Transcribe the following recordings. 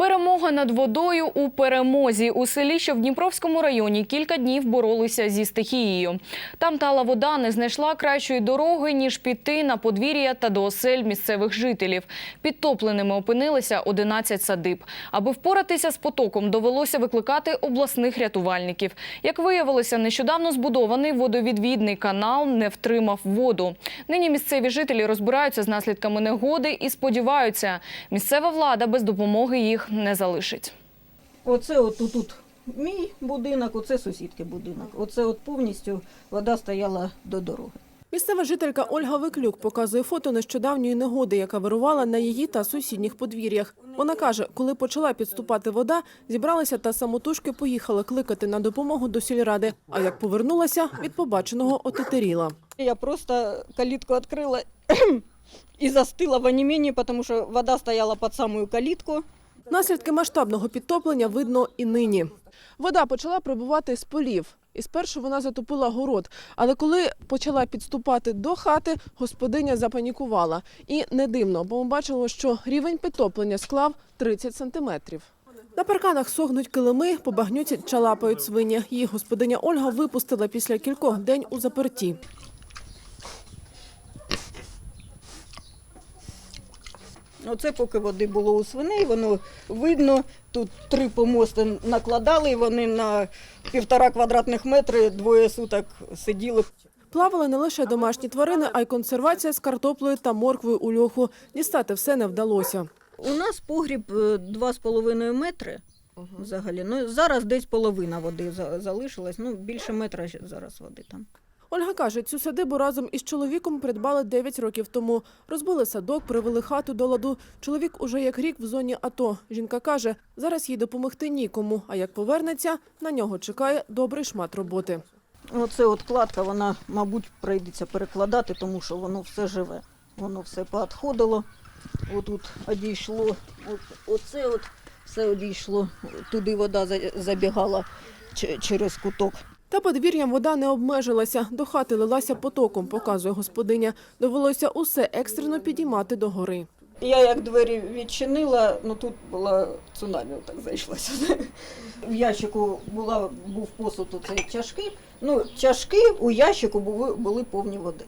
Перемога над водою у перемозі у селі, що в Дніпровському районі кілька днів боролися зі стихією. Там тала вода не знайшла кращої дороги ніж піти на подвір'я та до осель місцевих жителів. Підтопленими опинилися 11 садиб. Аби впоратися з потоком, довелося викликати обласних рятувальників. Як виявилося, нещодавно збудований водовідвідний канал не втримав воду. Нині місцеві жителі розбираються з наслідками негоди і сподіваються, місцева влада без допомоги їх не залишить. Оце от тут, тут мій будинок, оце сусідки будинок. Оце от повністю вода стояла до дороги. Місцева жителька Ольга Виклюк показує фото нещодавньої негоди, яка вирувала на її та сусідніх подвір'ях. Вона каже, коли почала підступати вода, зібралися та самотужки поїхали кликати на допомогу до сільради. А як повернулася, від побаченого отетеріла. Я просто калітку відкрила і застила в онімінні, тому що вода стояла під самою калітку. Наслідки масштабного підтоплення видно і нині. Вода почала прибувати з полів. І спершу вона затопила город, але коли почала підступати до хати, господиня запанікувала. І не дивно, бо ми бачимо, що рівень підтоплення склав 30 сантиметрів. На парканах сохнуть килими, по багнюці чалапають свині. Її господиня Ольга випустила після кількох день у заперті. Оце поки води було у свиней, воно видно. Тут три помости накладали, і вони на півтора квадратних метри двоє суток сиділи. Плавали не лише домашні тварини, а й консервація з картоплею та морквою у льоху. Дістати все не вдалося. У нас погріб е, два з половиною метри. Взагалі, ну зараз десь половина води залишилась. Ну більше метра зараз води там. Ольга каже, цю садибу разом із чоловіком придбали 9 років тому. Розбили садок, привели хату до ладу. Чоловік уже як рік в зоні АТО. Жінка каже, зараз їй допомогти нікому. А як повернеться, на нього чекає добрий шмат роботи. Оце от кладка, вона, мабуть, прийдеться перекладати, тому що воно все живе. Воно все поотходило. Отут одійшло. Оце от все одійшло. Туди вода за- забігала через куток. Та подвір'ям вода не обмежилася. До хати лилася потоком, показує господиня. Довелося усе екстрено підіймати до гори. Я як двері відчинила, ну тут була цунамі, так зайшлася. В ящику була, був посуд Цей чашки. Ну, чашки у ящику були, були повні води.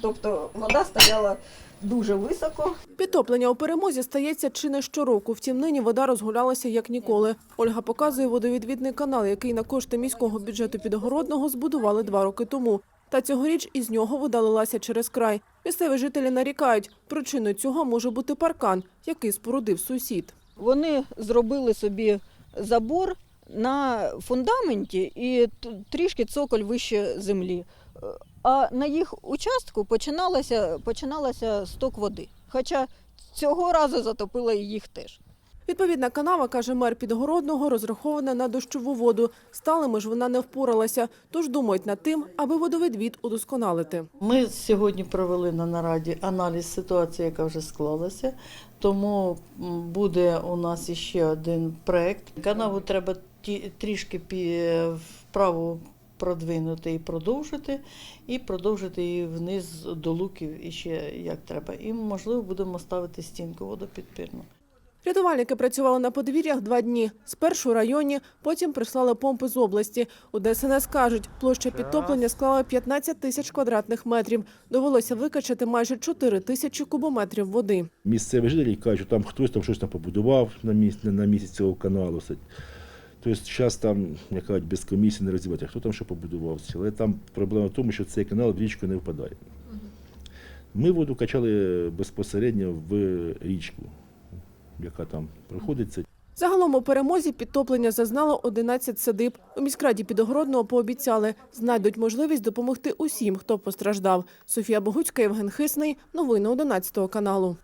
Тобто вода стояла дуже високо. Підтоплення у перемозі стається чи не щороку. Втім, нині вода розгулялася як ніколи. Ольга показує водовідвідний канал, який на кошти міського бюджету Підгородного збудували два роки тому. Та цьогоріч із нього вода лилася через край. Місцеві жителі нарікають, причиною цього може бути паркан, який спорудив сусід. Вони зробили собі забор на фундаменті і трішки цоколь вище землі. Е, А на їх участку починалося, починалося сток води. Хоча цього разу затопило і їх теж. Відповідна канава, каже мер Підгородного, розрахована на дощову воду. Сталими ж вона не впоралася, тож думають над тим, аби водовідвід удосконалити. Ми сьогодні провели на нараді аналіз ситуації, яка вже склалася. Тому буде у нас іще один проект. Канаву треба трішки пі- вправо продвинути і продовжити, і продовжити її вниз до луків іще як треба. І можливо будемо ставити стінку водопідпірну. Рятувальники працювали на подвір'ях два дні. Спершу у районі, потім прислали помпи з області. У ДСНС кажуть, площа підтоплення склала 15 тисяч квадратних метрів. Довелося викачати майже 4 тисячі кубометрів води. Місцеві жителі кажуть, що там хтось там щось там побудував на місці, на місці цього каналу. Тобто зараз там, як кажуть, без комісії не розібрати, хто там що побудував. Але там проблема в тому, що цей канал в річку не впадає. Ми воду качали безпосередньо в річку, яка там проходиться. Загалом у перемозі підтоплення зазнало 11 садиб. У міськраді Підогородного пообіцяли, знайдуть можливість допомогти усім, хто постраждав. Софія Богуцька, Євген Хисний. Новини 11 каналу.